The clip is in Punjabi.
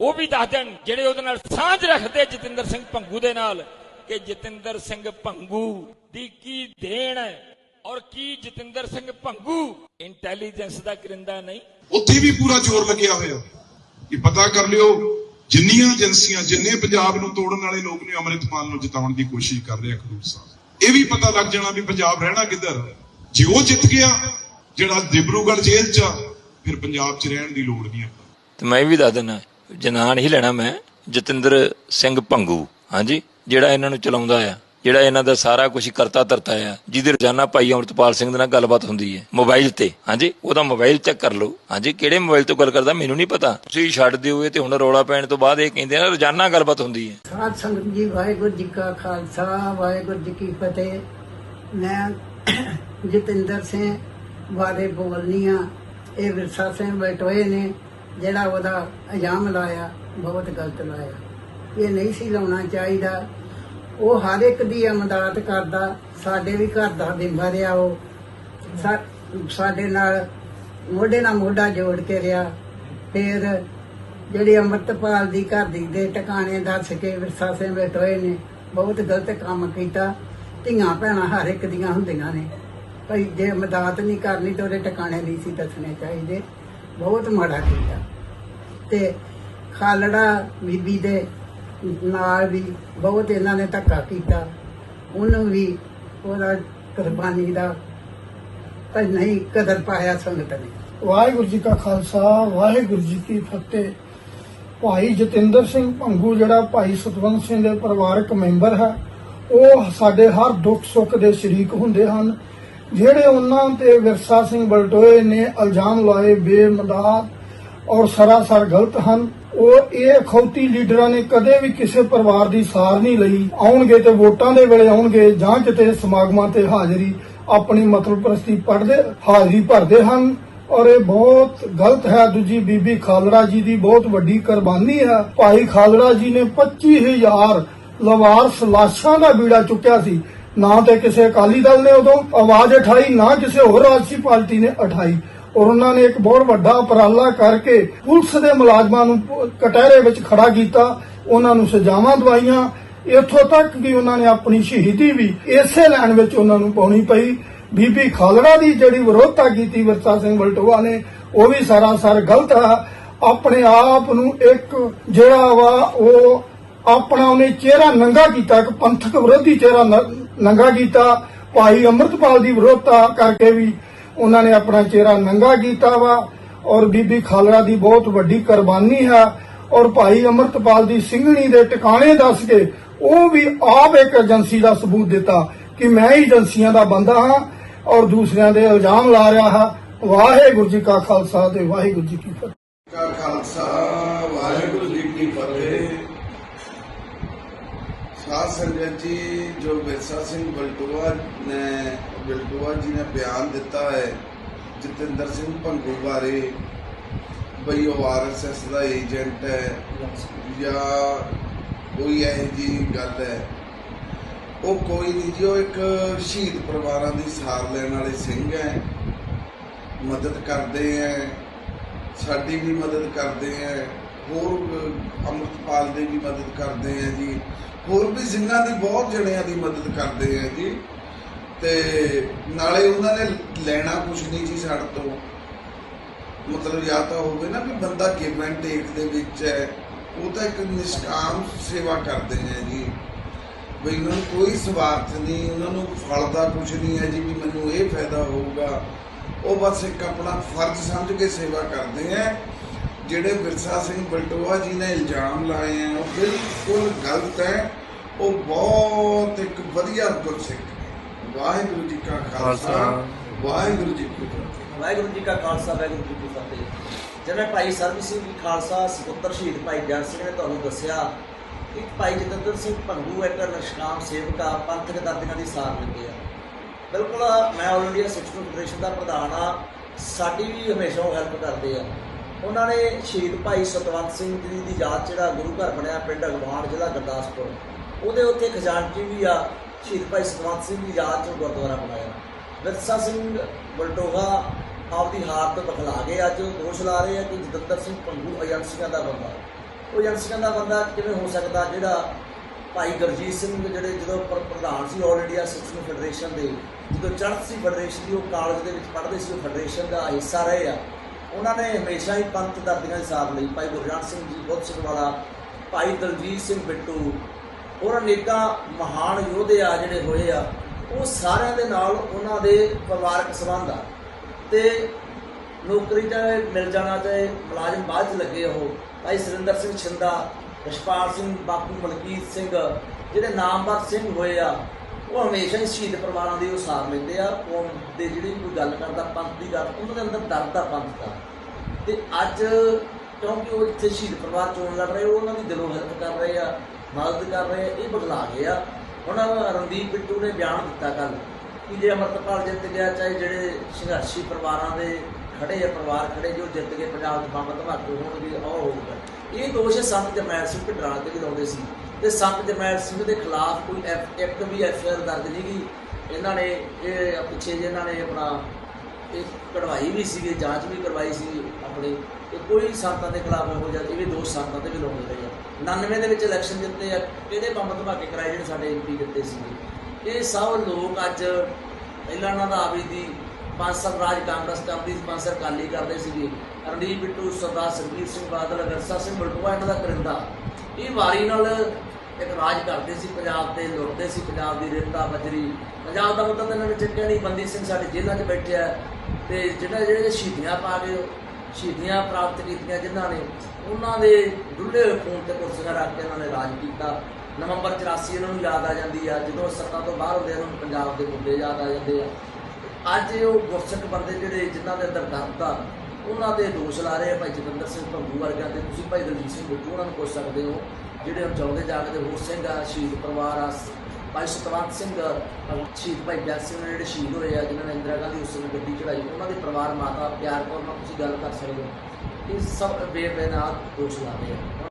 ਉਹ ਵੀ ਦੱਸ ਦੇਣ ਜਿਹੜੇ ਉਹਦੇ ਨਾਲ ਸਾਂਝ ਰੱਖਦੇ ਜਤਿੰਦਰ ਸਿੰਘ ਭੰਗੂ ਦੇ ਨਾਲ ਕਿ ਜਤਿੰਦਰ ਸਿੰਘ ਭੰਗੂ ਦੀ ਕੀ ਦੇਣ ਹੈ ਔਰ ਕੀ ਜਤਿੰਦਰ ਸਿੰਘ ਭੰਗੂ ਇੰਟੈਲੀਜੈਂਸ ਦਾ ਕਰਿੰਦਾ ਨਹੀਂ? ਉੱਥੇ ਵੀ ਪੂਰਾ ਜ਼ੋਰ ਲੱਗਿਆ ਹੋਇਆ ਕਿ ਪਤਾ ਕਰ ਲਿਓ ਜਿੰਨੀਆਂ ਏਜੰਸੀਆਂ ਜਿੰਨੇ ਪੰਜਾਬ ਨੂੰ ਤੋੜਨ ਵਾਲੇ ਲੋਕ ਨੇ ਅੰਮ੍ਰਿਤਪਾਲ ਨੂੰ ਜਿਤਾਉਣ ਦੀ ਕੋਸ਼ਿਸ਼ ਕਰ ਰਹੇ ਆ ਖਡੂਰ ਸਾਹਿਬ। ਇਹ ਵੀ ਪਤਾ ਲੱਗ ਜਾਣਾ ਵੀ ਪੰਜਾਬ ਰਹਿਣਾ ਕਿੱਧਰ ਜੇ ਉਹ ਜਿੱਤ ਗਿਆ ਜਿਹੜਾ ਦਿਬਰੂਗੜ੍ਹ ਜੇਲ੍ਹ 'ਚ ਆ, ਫਿਰ ਪੰਜਾਬ 'ਚ ਰਹਿਣ ਦੀ ਲੋੜ ਨਹੀਂ ਆਪਾਂ ਤੇ ਮੈਂ ਵੀ ਦੱਸ ਦਿੰਦਾ ਜਨਾਂ ਨਹੀਂ ਲੈਣਾ ਮੈਂ, ਜਤਿੰਦਰ ਸਿੰਘ ਭੰਗੂ। ਹਾਂਜੀ, ਜਿਹੜਾ ਇਹਨਾਂ ਨੂੰ ਚਲਾਉਂਦਾ ਆ, ਜਿਹੜਾ ਇਹਨਾਂ ਦਾ ਸਾਰਾ ਕੁਝ ਕਰਤਾ ਧਰਤਾ ਆ, ਜਿਹਦੇ ਰੋਜ਼ਾਨਾ ਭਾਈ ਅਮਰਤਪਾਲ ਸਿੰਘ ਦੇ ਨਾਲ ਗੱਲਬਾਤ ਹੁੰਦੀ ਹੈ, ਮੋਬਾਈਲ ਤੇ। ਹਾਂਜੀ, ਉਹਦਾ ਮੋਬਾਈਲ ਚੈੱਕ ਕਰ ਲਓ। ਹਾਂਜੀ, ਕਿਹੜੇ ਮੋਬਾਈਲ ਤੋਂ ਗੱਲ ਕਰਦਾ ਮੈਨੂੰ ਨਹੀਂ ਪਤਾ। ਤੁਸੀਂ ਛੱਡ ਦਿਓ ਇਹ ਤੇ ਹੁਣ ਰੋਲਾ ਪੈਣ ਤੋਂ ਬਾਅਦ ਇਹ ਕਹਿੰਦੇ ਨੇ ਰੋਜ਼ਾਨਾ ਗੱਲਬਾਤ ਹੁੰਦੀ ਹੈ। ਸਾਧ ਸੰਗਤ ਜੀ, ਵਾਹਿਗੁਰੂ ਜੀ ਕਾ ਖਾਲਸਾ, ਵਾਹਿਗੁਰੂ ਜੀ ਕੀ ਫਤਿਹ। ਮੈਂ ਜਤਿੰਦਰ ਸਿੰਘ ਬਾਰੇ ਬੋਲਨੀ ਆ ਇਹ ਵਿਰਸਾ ਸਿੰਘ ਬਟੋਏ ਨੇ। ਜਿਹੜਾ ਉਹਦਾ ਇਲਜ਼ਾਮ ਲਾਇਆ, ਬਹੁਤ ਗਲਤ ਲਾਇਆ। ਇਹ ਨਹੀਂ ਸੀ ਲਾਉਣਾ ਚਾਹੀਦਾ। ਉਹ ਹਰ ਇੱਕ ਦੀ ਅਮਦਾਦ ਕਰਦਾ, ਸਾਡੇ ਵੀ ਘਰ ਦਾ ਬਿੰਬਾ ਰਿਹਾ ਉਹ। ਸਾਡੇ ਨਾਲ ਮੋਢੇ ਨਾਲ ਮੋਢਾ ਜੋੜ ਕੇ ਰਿਹਾ। ਫਿਰ ਜਿਹੜੀ ਅੰਮ੍ਰਿਤਪਾਲ ਦੀ ਘਰ ਦੀ ਦੇ ਟਿਕਾਣੇ ਦੱਸ ਕੇ ਵਿਰਸਾ ਸਿੰਘ ਬਟੋਏ ਨੇ, ਬਹੁਤ ਗਲਤ ਕੰਮ ਕੀਤਾ। ਧੀਆਂ ਭੈਣਾਂ ਹਰ ਇੱਕ ਦੀਆਂ ਹੁੰਦੀਆਂ ਨੇ। ਭਈ ਜੇ ਮਦਦ ਨਹੀਂ ਕਰਨੀ ਤਾਂ ਉਹਦੇ ਟਿਕਾਣੇ ਨਹੀਂ ਸੀ ਦੱਸਣੇ ਚਾਹੀਦੇ। ਬਹੁਤ ਮਾੜਾ ਕੀਤਾ। ਤੇ ਖਾਲੜਾ ਬੀਬੀ ਦੇ ਨਾਲ ਵੀ ਬਹੁਤ ਇਹਨਾਂ ਨੇ ਧੱਕਾ ਕੀਤਾ। ਉਹਨੂੰ ਵੀ ਉਹਦਾ ਕੁਰਬਾਨੀ ਦਾ ਤਾਂ ਨਹੀਂ ਕਦਰ ਪਾਇਆ ਸੰਗਤ ਨੇ। ਵਾਹਿਗੁਰੂ ਜੀ ਕਾ ਖਾਲਸਾ, ਵਾਹਿਗੁਰੂ ਜੀ ਕੀ ਫਤਿਹ। ਭਾਈ ਜਤਿੰਦਰ ਸਿੰਘ ਭੰਗੂ, ਜਿਹੜਾ ਭਾਈ ਸਤਵੰਤ ਸਿੰਘ ਦੇ ਪਰਿਵਾਰਕ ਮੈਂਬਰ ਹੈ, ਉਹ ਸਾਡੇ ਹਰ ਦੁੱਖ ਸੁੱਖ ਦੇ ਸ਼ਰੀਕ ਹੁੰਦੇ ਹਨ। ਜਿਹੜੇ ਉਹਨਾਂ ਤੇ ਵਿਰਸਾ ਸਿੰਘ ਬਲਟੋਏ ਨੇ ਇਲਜ਼ਾਮ ਲਾਏ ਬੇਮਦਾਦ ਔਰ ਸਰਾਸਰ ਗਲਤ ਹਨ, ਉਹ ਇਹ ਖੌਤੀ ਲੀਡਰਾਂ ਨੇ ਕਦੇ ਵੀ ਕਿਸੇ ਪਰਿਵਾਰ ਦੀ ਸਾਰ ਨਹੀਂ ਲਈ। ਆਉਣਗੇ ਤੇ ਵੋਟਾਂ ਦੇ ਵੇਲੇ ਆਉਣਗੇ, ਜਾਂ ਕਿਤੇ ਸਮਾਗਮਾਂ ਤੇ ਹਾਜ਼ਰੀ ਆਪਣੀ ਮਤਲਬ ਪ੍ਰਸਤੀ ਪੜਦੇ ਹਾਜ਼ਰੀ ਭਰਦੇ ਹਨ। ਔਰ ਇਹ ਬਹੁਤ ਗਲਤ ਹੈ। ਦੂਜੀ ਬੀਬੀ ਖਾਲੜਾ ਜੀ ਦੀ ਬਹੁਤ ਵੱਡੀ ਕੁਰਬਾਨੀ ਹੈ। ਭਾਈ ਖਾਲੜਾ ਜੀ ਨੇ 25000 ਲਵਾਰਸ ਲਾਸ਼ਾਂ ਦਾ ਬੀੜਾ ਚੁੱਕਿਆ ਸੀ। ਨਾ ਤੇ ਕਿਸੇ ਅਕਾਲੀ ਦਲ ਨੇ ਉਦੋਂ ਆਵਾਜ਼ ਉਠਾਈ, ਨਾ ਕਿਸੇ ਹੋਰ ਰਾਜਸੀ ਪਾਰਟੀ ਨੇ ਉਠਾਈ। ਔਰ ਉਹਨਾਂ ਨੇ ਇੱਕ ਬਹੁਤ ਵੱਡਾ ਉਪਰਾਲਾ ਕਰਕੇ ਪੁਲਿਸ ਦੇ ਮੁਲਾਜ਼ਮਾਂ ਨੂੰ ਕਟਹਿਰੇ ਵਿੱਚ ਖੜਾ ਕੀਤਾ, ਉਹਨਾਂ ਨੂੰ ਸਜ਼ਾਵਾਂ ਦਵਾਈਆਂ। ਇੱਥੋਂ ਤੱਕ ਕਿ ਉਹਨਾਂ ਨੇ ਆਪਣੀ ਸ਼ਹੀਦੀ ਵੀ ਇਸੇ ਲਾਈਨ ਵਿੱਚ ਉਹਨਾਂ ਨੂੰ ਪਾਉਣੀ ਪਈ। ਬੀਬੀ ਖਾਲੜਾ ਦੀ ਜਿਹੜੀ ਵਿਰੋਧਤਾ ਕੀਤੀ ਵਿਰਸਾ ਸਿੰਘ ਬਲਟੋਆ ਨੇ, ਉਹ ਵੀ ਸਰਾਸਰ ਗਲਤ ਆ। ਆਪਣੇ ਆਪ ਨੂੰ ਇੱਕ ਜਿਹੜਾ ਵਾ, ਉਹ ਆਪਣਾ ਉਹਨੇ ਚਿਹਰਾ ਨੰਗਾ ਕੀਤਾ, ਇੱਕ ਪੰਥਕ ਵਿਰੋਧੀ ਚਿਹਰਾ ਨੰਗਾ ਕੀਤਾ। ਭਾਈ ਅੰਮ੍ਰਿਤਪਾਲ ਦੀ ਵਿਰੋਧਤਾ ਕਰਕੇ ਵੀ ਉਹਨਾਂ ਨੇ ਆਪਣਾ ਚਿਹਰਾ ਨੰਗਾ ਕੀਤਾ ਵਾ ਔਰ ਬੀਬੀ ਖਾਲੜਾ ਦੀ ਬਹੁਤ ਵੱਡੀ ਕੁਰਬਾਨੀ ਹੈ ਔਰ ਭਾਈ ਅੰਮ੍ਰਿਤਪਾਲ ਦੀ ਸਿੰਘਣੀ ਦੇ ਟਿਕਾਣੇ ਦੱਸ ਕੇ ਉਹ ਵੀ ਆਪ ਇੱਕ ਏਜੰਸੀ ਦਾ ਸਬੂਤ ਦਿੱਤਾ ਕਿ ਮੈਂ ਹੀ ਏਜੰਸੀਆਂ ਦਾ ਬੰਦਾ ਹਾਂ ਔਰ ਦੂਸਰਿਆਂ ਦੇ ਇਲਜ਼ਾਮ ਲਾ ਰਿਹਾ ਹਾਂ। ਵਾਹਿਗੁਰੂ ਜੀ ਕਾ ਖਾਲਸਾ ਤੇ ਵਾਹਿਗੁਰੂ ਜੀ ਕੀ ਫਤਿਹ। ਖਾਲਸਾ ਵਾਹਿਗੁਰੂ ਜੀ ਕੀ ਫਤਿਹ। ਸੰਗਤ ਜੀ, ਜੋ ਵਿਰਸਾ ਸਿੰਘ ਬਲਟੂਆ ਨੇ, ਬਲਟੂਆ ਜੀ ਨੇ ਬਿਆਨ ਦਿੱਤਾ ਹੈ, ਜਤਿੰਦਰ ਸਿੰਘ ਭੰਗੂ ਬਾਰੇ, ਬਈ ਉਹ ਆਰਐਸਐਸ ਦਾ ਏਜੰਟ ਹੈ, ਜਾਂ ਕੋਈ ਇਹੋ ਜੀ ਗੱਲ ਹੈ। ਉਹ ਕੋਈ ਨਹੀਂ ਜੀ, ਉਹ ਇੱਕ ਸ਼ਹੀਦ ਪਰਿਵਾਰਾਂ ਦੀ ਸਾਰ ਲੈਣ ਵਾਲੇ ਸਿੰਘ ਹੈ। ਮਦਦ ਕਰਦੇ ਹੈ, ਸਾਡੀ ਵੀ ਮਦਦ ਕਰਦੇ ਹੈ। ਹੋਰ ਅਹ, ਅੰਮ੍ਰਿਤਪਾਲ ਦੇ ਵੀ ਮਦਦ ਕਰਦੇ ਹੈ ਜੀ। ਹੋਰ ਵੀ ਸਿੰਘਾਂ ਦੀ ਬਹੁਤ ਜਣਿਆਂ ਦੀ ਮਦਦ ਕਰਦੇ ਹੈ ਜੀ। ਤੇ ਨਾਲੇ ਉਹਨਾਂ ਨੇ ਲੈਣਾ ਕੁਝ ਨਹੀਂ ਜੀ ਸਾਡੇ ਤੋਂ। ਮਤਲਬ ਜਾਂ ਤਾਂ ਹੋਵੇ ਨਾ ਵੀ ਬੰਦਾ ਗਿਵ ਐਂਡ ਟੇਕ ਦੇ ਵਿੱਚ ਹੈ। ਉਹ ਤਾਂ ਇੱਕ ਨਿਸ਼ਕਾਮ ਸੇਵਾ ਕਰਦੇ ਹੈ ਜੀ। ਵੀ ਉਹਨਾਂ ਨੂੰ ਕੋਈ ਸਵਾਰਥ ਨਹੀਂ ਉਹਨਾਂ ਨੂੰ ਫਲ ਦਾ ਕੁਝ ਨਹੀਂ ਹੈ ਜੀ ਵੀ ਮੈਨੂੰ ਇਹ ਫਾਇਦਾ ਹੋਊਗਾ। ਉਹ ਬਸ ਇੱਕ ਆਪਣਾ ਫਰਜ਼ ਸਮਝ ਕੇ ਸੇਵਾ ਕਰਦੇ ਹੈ ਜਿਹੜੇ ਵਿਰਸਾ ਸਿੰਘ ਬਲਟੋਆ ਜੀ ਨੇ ਇਲਜ਼ਾਮ ਲਾਏ ਹੈ ਉਹ ਬਿਲਕੁਲ ਗਲਤ ਹੈ। ਉਹ ਬਹੁਤ ਇੱਕ ਵਧੀਆ ਗੁਰਸਿੱਖ ਹੈ। ਵਾਹਿਗੁਰੂ ਜੀ ਕਾ ਖਾਲਸਾ ਵਾਹਿਗੁਰੂ ਜੀ ਕੀ ਫਤਿਹ। ਵਾਹਿਗੁਰੂ ਜੀ ਕਾ ਖਾਲਸਾ ਵਾਹਿਗੁਰੂ ਜੀ ਕੀ ਫਤਿਹ। ਜਿਵੇਂ ਭਾਈ ਸਰਬਜੀਤ ਸਿੰਘ ਜੀ ਖਾਲਸਾ ਸਪੁੱਤਰ ਸ਼ਹੀਦ ਭਾਈ ਜਨ ਸਿੰਘ ਨੇ ਤੁਹਾਨੂੰ ਦੱਸਿਆ ਕਿ ਭਾਈ ਜਤਿੰਦਰ ਸਿੰਘ ਭੰਗੂ ਇੱਕ ਨਿਸ਼ਕਾਮ ਸੇਵਕ ਆ ਪੰਥਕ ਦਾਦੀਆਂ ਦੀ ਸਾਰ ਲੈਂਦੇ ਆ। ਬਿਲਕੁਲ ਮੈਂ ਆਲ ਇੰਡੀਆ ਸਿੱਖ ਫੈਡਰੇਸ਼ਨ ਦਾ ਪ੍ਰਧਾਨ ਆ। ਸਾਡੀ ਵੀ ਹਮੇਸ਼ਾ ਉਹ ਹੈਲਪ ਕਰਦੇ ਆ। ਉਹਨਾਂ ਨੇ ਸ਼ਹੀਦ ਭਾਈ ਸਤਵੰਤ ਸਿੰਘ ਜੀ ਦੀ ਯਾਦ 'ਚ ਜਿਹੜਾ ਗੁਰੂ ਘਰ ਬਣਿਆ ਪਿੰਡ ਅਗਵਾਨ ਜ਼ਿਲ੍ਹਾ ਗੁਰਦਾਸਪੁਰ, ਉਹਦੇ ਉੱਤੇ ਖਜ਼ਾਨਚੀ ਵੀ ਆ, ਸ਼ਹੀਦ ਭਾਈ ਸਤਵੰਤ ਸਿੰਘ ਦੀ ਯਾਦ 'ਚ ਗੁਰਦੁਆਰਾ ਬਣਾਇਆ। ਵਿਰਸਾ ਸਿੰਘ ਬਲਟੋਹਾ ਆਪਦੀ ਹਾਰ ਤੋਂ ਬਖਲਾ ਕੇ ਅੱਜ ਉਹ ਦੋਸ਼ ਲਾ ਰਹੇ ਆ ਕਿ ਜਤਿੰਦਰ ਸਿੰਘ ਭੰਗੂ ਏਜੰਸੀਆਂ ਦਾ ਬੰਦਾ। ਉਹ ਏਜੰਸੀਆਂ ਦਾ ਬੰਦਾ ਕਿਵੇਂ ਹੋ ਸਕਦਾ ਜਿਹੜਾ ਭਾਈ ਗੁਰਜੀਤ ਸਿੰਘ ਜਿਹੜੇ ਜਦੋਂ ਪ੍ਰਧਾਨ ਸੀ ਆਲ ਇੰਡੀਆ ਸਿੱਖਿਆ ਫੈਡਰੇਸ਼ਨ ਦੇ, ਜਦੋਂ ਚੜ੍ਹਤ ਸੀ ਫੈਡਰੇਸ਼ਨ ਦੀ, ਉਹ ਕਾਲਜ ਦੇ ਵਿੱਚ ਪੜ੍ਹਦੇ ਸੀ, ਉਹ ਫੈਡਰੇਸ਼ਨ ਦਾ ਹਿੱਸਾ ਰਹੇ ਆ। ਉਹਨਾਂ ਨੇ ਹਮੇਸ਼ਾ ਹੀ ਪੰਥ ਦਰਦੀਆਂ ਦੇ ਸਾਥ ਲਈ ਭਾਈ ਗੁਰਜਾਨ ਸਿੰਘ ਜੀ, ਬੁੱਧ ਸਿੰਘ ਵਾਲਾ, ਭਾਈ ਦਲਜੀਤ ਸਿੰਘ ਬਿੱਟੂ, ਹੋਰ ਅਨੇਕਾਂ ਮਹਾਨ ਯੋਧੇ ਆ ਜਿਹੜੇ ਹੋਏ ਆ, ਉਹ ਸਾਰਿਆਂ ਦੇ ਨਾਲ ਉਹਨਾਂ ਦੇ ਪਰਿਵਾਰਕ ਸੰਬੰਧ ਆ। ਤੇ ਨੌਕਰੀ ਚਾਹੇ ਮਿਲ ਜਾਣਾ, ਚਾਹੇ ਮੁਲਾਜ਼ਮ ਬਾਅਦ ਚ ਲੱਗੇ ਉਹ, ਭਾਈ ਸੁਰਿੰਦਰ ਸਿੰਘ ਛਿੰਦਾ ਰਸ਼ਪਾਲ ਸਿੰਘ ਬਾਪੂ ਮਲਕੀਤ ਸਿੰਘ, ਜਿਹੜੇ ਨਾਮਵਰ ਸਿੰਘ ਹੋਏ ਆ ਉਹ ਹਮੇਸ਼ਾ ਹੀ ਸ਼ਹੀਦ ਪਰਿਵਾਰਾਂ ਦੀ ਉਹ ਸਾਰ ਲੈਂਦੇ ਆ, ਉਹ ਦੇ ਜਿਹੜੀ ਕੋਈ ਗੱਲ ਕਰਦਾ, ਪੰਥ ਦੀ ਗੱਲ, ਉਹਨਾਂ ਦੇ ਅੰਦਰ ਦਰਦ ਦਾ ਪੰਥ ਦਾ। ਤੇ ਅੱਜ ਕਿਉਂਕਿ ਉਹ ਇੱਥੇ ਸ਼ਹੀਦ ਪਰਿਵਾਰ ਚੋਣ ਲੜ ਰਹੇ, ਉਹ ਉਹਨਾਂ ਦੀ ਦਿਲੋਂ ਹੈਲਪ ਕਰ ਰਹੇ ਆ, ਮਦਦ ਕਰ ਰਹੇ ਆ, ਇਹ ਬਦਲਾ ਗਏ ਆ ਹੁਣ ਰਣਦੀਪ ਬਿੱਟੂ ਨੇ ਬਿਆਨ ਦਿੱਤਾ ਕੱਲ ਕਿ ਜੇ ਅਮਰਤਪਾਲ ਜਿੱਤ ਗਿਆ, ਚਾਹੇ ਜਿਹੜੇ ਸੰਘਰਸ਼ੀ ਪਰਿਵਾਰਾਂ ਦੇ ਖੜੇ ਆ, ਪਰਿਵਾਰ ਖੜੇ ਜੋ ਜਿੱਤ ਕੇ ਪੰਜਾਬ ਦੇ ਬੰਬ ਧਮਾਕੇ ਹੋਣਗੇ, ਉਹ ਹੋਊਗਾ। ਇਹ ਦੋਸ਼ ਸੰਤ ਜਰਨੈਲ ਸਿੰਘ ਢਿੱਡਰਾਂ ਤੇ ਵੀ ਲਾਉਂਦੇ ਸੀ। ਤੇ ਸੰਤ ਜਰਨੈਲ ਸਿੰਘ ਦੇ ਖਿਲਾਫ ਕੋਈ ਐਫ- ਇੱਕ ਵੀ ਐਫ ਆਈ ਆਰ ਦਰਜ ਨਹੀਂ ਗਈ। ਇਹਨਾਂ ਨੇ ਇਹ ਪਿੱਛੇ ਜੇ ਇਹਨਾਂ ਨੇ ਆਪਣਾ ਇਹ ਕਢਵਾਈ ਵੀ ਸੀਗੀ, ਜਾਂਚ ਵੀ ਕਰਵਾਈ ਸੀ ਆਪਣੇ। ਤੇ ਕੋਈ ਸੰਤਾਂ ਦੇ ਖਿਲਾਫ ਹੋ ਜਾਂਦੀ ਇਹ ਵੀ ਦੋਸ਼ ਸੰਤਾਂ ਤੇ ਵੀ ਲਾਉਂਦੇ ਰਹੇ ਆ। 99 ਦੇ ਵਿੱਚ ਇਲੈਕਸ਼ਨ ਜਿੱਤੇ ਆ ਕਿਹੜੇ ਬੰਬ ਧਮਾਕੇ ਕਰਾਏ ਜਿਹੜੇ ਸਾਡੇ ਐਮਪੀ ਜਿੱਤੇ ਸੀਗੇ। ਇਹ ਸਭ ਲੋਕ ਅੱਜ ਪਹਿਲਾਂ ਇਹਨਾਂ ਦਾ ਆਵੀ ਦੀ ਪੰਜ ਸਾਲ ਰਾਜ ਕਾਂਗਰਸ ਕਰਦੀ ਸੀ, ਪੰਜ ਸਾਲ ਅਕਾਲੀ ਕਰਦੇ ਸੀਗੇ। ਰਣਦੀਪ ਬਿੱਟੂ ਸਰਦਾਰ ਸਰਬੀਰ ਸਿੰਘ ਬਾਦਲ ਅਗਰਸਾ ਸਿੰਘ ਬਲਟੋਆ ਇਹਨਾਂ ਦਾ ਕਰਿੰਦਾ। ਇਹ ਵਾਰੀ ਨਾਲ ਇੱਕ ਰਾਜ ਕਰਦੇ ਸੀ ਪੰਜਾਬ ਤੇ ਲੁੱਟਦੇ ਸੀ ਪੰਜਾਬ ਦੀ ਰੇਤਾ ਬਜਰੀ। ਪੰਜਾਬ ਦਾ ਮੁੱਦਾ ਤਾਂ ਇਹਨਾਂ ਨੇ ਚੱਕਿਆ ਨਹੀਂ ਬੰਦੀ ਸਿੰਘ ਸਾਡੇ ਜੇਲ੍ਹਾਂ 'ਚ ਬੈਠਿਆ ਤੇ ਜਿਹੜਾ ਜਿਹੜੇ ਸ਼ਹੀਦੀਆਂ ਪਾ ਕੇ ਸ਼ਹੀਦੀਆਂ ਪ੍ਰਾਪਤ ਕੀਤੀਆਂ ਜਿਨ੍ਹਾਂ ਨੇ ਉਹਨਾਂ ਦੇ ਡੁੱਲੇ ਹੋਏ ਖੂਨ ਤੇ ਕੁਰਸੀਆਂ ਰੱਖ ਕੇ ਉਹਨਾਂ ਨੇ ਰਾਜ ਕੀਤਾ। ਨਵੰਬਰ 84 ਇਹਨਾਂ ਨੂੰ ਯਾਦ ਆ ਜਾਂਦੀ ਆ ਜਦੋਂ ਸੱਤਾ ਤੋਂ ਬਾਹਰ ਹੁੰਦੇ ਆ, ਇਹਨਾਂ ਨੂੰ ਪੰਜਾਬ ਦੇ ਮੁੱਦੇ ਯਾਦ ਆ ਜਾਂਦੇ ਆ। ਅੱਜ ਉਹ ਗੁਰਸਿੱਖ ਬੰਦੇ ਜਿਹੜੇ ਜਿਨ੍ਹਾਂ ਦੇ ਅੰਦਰ ਦਰਦ ਆ ਉਹਨਾਂ ਦੇ ਦੋਸ਼ ਲਾ ਰਹੇ ਆ ਭਾਈ ਜਤਿੰਦਰ ਸਿੰਘ ਭੰਗੂ ਵਰਗਿਆਂ ਤੇ ਤੁਸੀਂ ਭਾਈ ਦਲਜੀਤ ਸਿੰਘ ਬਿੱਟੂ ਉਹਨਾਂ ਨੂੰ ਪੁੱਛ ਸਕਦੇ ਹੋ, ਜਿਹੜੇ ਹੁਣ ਚਾਹੁੰਦੇ ਜਾਗਦੇ ਹੋਰ ਸਿੰਘ ਆ, ਸ਼ਹੀਦ ਪਰਿਵਾਰ ਆ, ਭਾਈ ਸਤਵੰਤ ਸਿੰਘ ਸ਼ਹੀਦ ਭਾਈ ਜੱਟ ਸਿੰਘ ਜਿਹੜੇ ਸ਼ਹੀਦ ਹੋਏ ਆ, ਜਿਨ੍ਹਾਂ ਨੇ ਇੰਦਰਾ ਗਾਂਧੀ ਉਸ ਸਮੇਂ ਗੱਡੀ ਚੜਾਈ। ਉਹਨਾਂ ਦੇ ਪਰਿਵਾਰ ਮਾਤਾ ਪਿਆਰ ਕੌਰ ਨਾਲ ਤੁਸੀਂ ਗੱਲ ਕਰ ਸਕਦੇ ਹੋ। ਇਹ ਸਭ ਬੇਬਨਾਦ ਦੋਸ਼ ਲਾ ਰਹੇ ਆ।